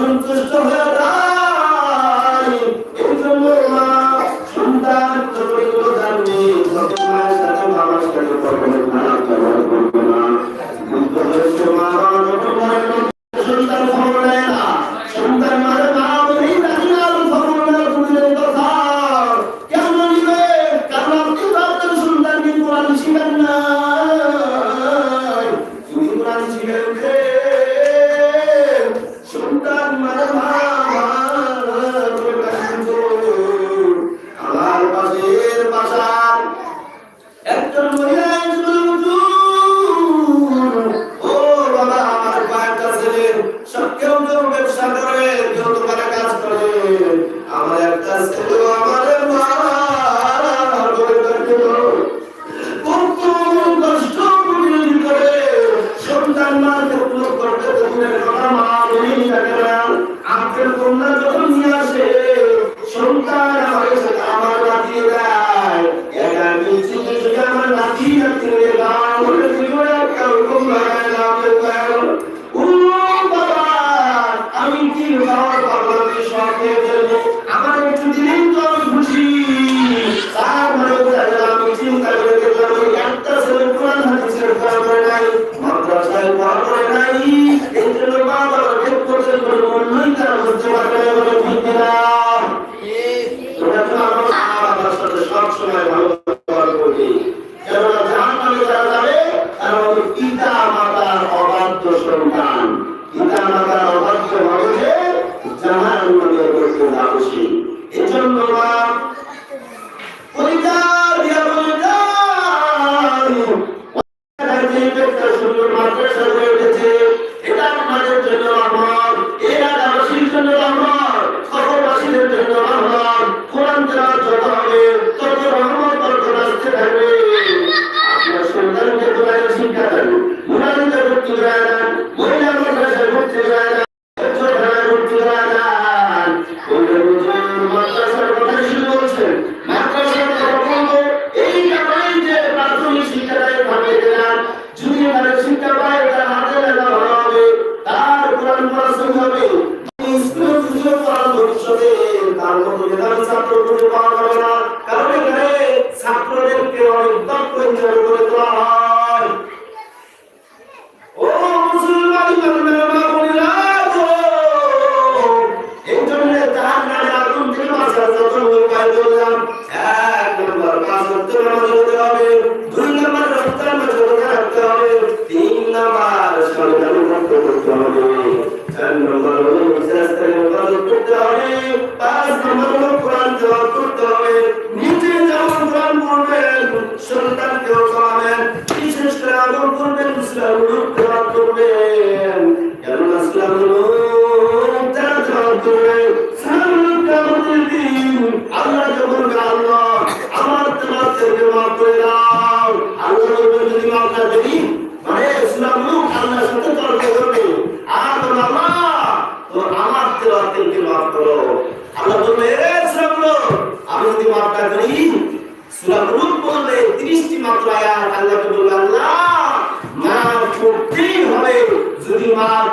সন্তুষ্ট হয়ে যদি মানে আমি যদি মাফ না করি, সূরা রূপ বললে 30টি মাত্র আয়াত আল্লাহকে বলবে আল্লাহ, মাফ করতেই হবে। যদি মাফ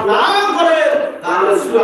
করে, তাহলে সূরা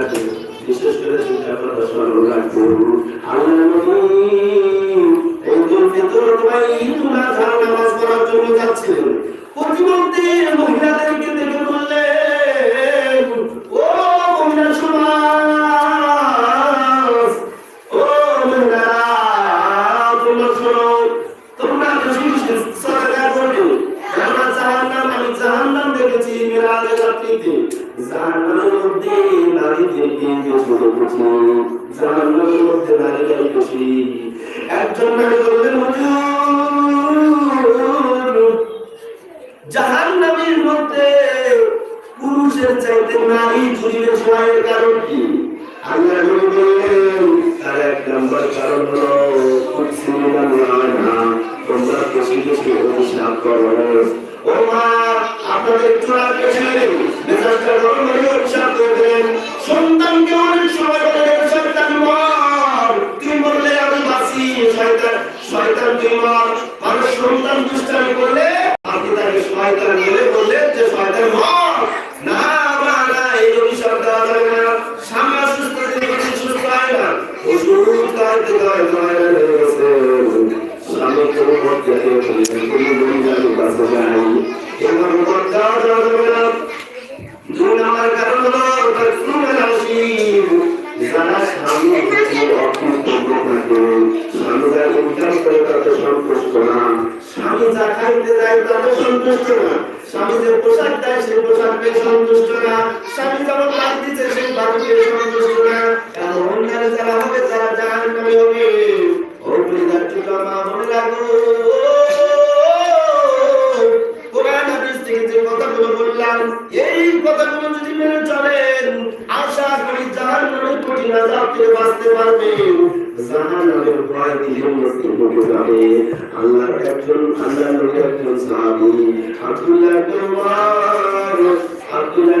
আর বিশেষ করে চিন্তা করার দরকার গলির মধ্যে দাঁড়িয়ে যাইতেছি একজন নারী বললেন জাহান নামীর মধ্যে পুরুষের চাইতে নারী ঝুঁকিবে সময়ের কারণ কি? আল্লাহ বললেন, তার এক নম্বর কারণ হলো তোমরা কৃষি কৃষি অভিশাপ করো। ও মা আপনাদের চূড়াকে ছেড়ে দিন মেজাজটা রকম উৎসাহ করে দিলেন সন্তানকে অনেক সময় আমি বাঁচি শয়তান শয়তান তুই মার মানুষ সন্তান আপনি তাকে শয়তান বলে বললেন যে সহায়তার মা সন্তুষ্ট না স্বামী যে পোশাক দেয় সেই পোশাক সন্তুষ্ট না। স্বামী যেমন বাড়ি দিচ্ছে সেই বাড়ি সন্তুষ্ট না। এমন নারী যারা হবে, তারা জাহান নামে হবে এই কথাগুলো যদি আশা করি জাহান নামে কঠিন বাঁচতে পারবে জাহান্নামের ভয় হয়ে যাবে আল্লাহর একজন আল্লাহর নবীর একজন সাহাবী আব্দুল্লাহ উমর আব্দুল্লাহ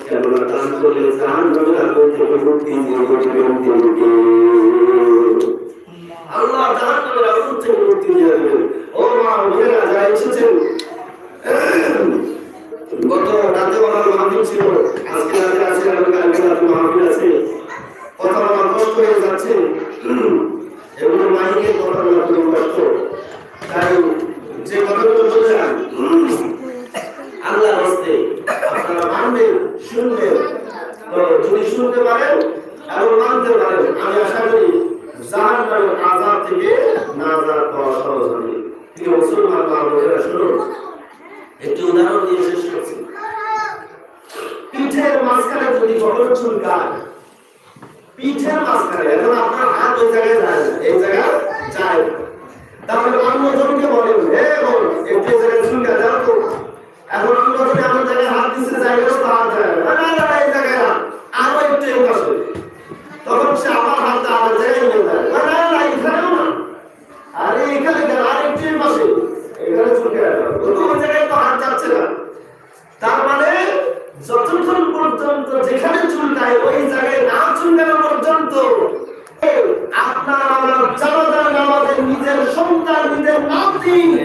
কেননা দান করলে জাহান্নামের আগুন থেকে মুক্তি দিয়ে দিবে আল্লাহ জাহান্নামের আগুন থেকে মুক্তি কষ্ট হয়ে যাচ্ছে এগুলো মাইকে কথা বলা খুব কষ্ট তাই যে কথাগুলো বললাম আল্লাহর হস্তে আপনারা মানবেন শুনবেন তো যদি শুনতে পারেন এবং মানতে পারেন আমি আশা করি জাহান্নামের আযাব থেকে নাজাত পাওয়া সহজ হবে প্রিয় মুসলমান মা বোনেরা শুনুন একটি উদাহরণ দিয়ে শেষ করছি। পিঠের মাঝখানে যদি কখনো চুলকায় পিঠের মাঝখানে এখন আপনার হাত ওই জায়গায় যায় না, এই জায়গায় যায় তাহলে অন্য জনকে বলেন হে বোন একটু এই জায়গায় চুলকা যাও তো। এখন অন্য জনে আমার জায়গায় হাত দিচ্ছে জায়গায় তো হাত যায় না না না, এই জায়গায় না। আরও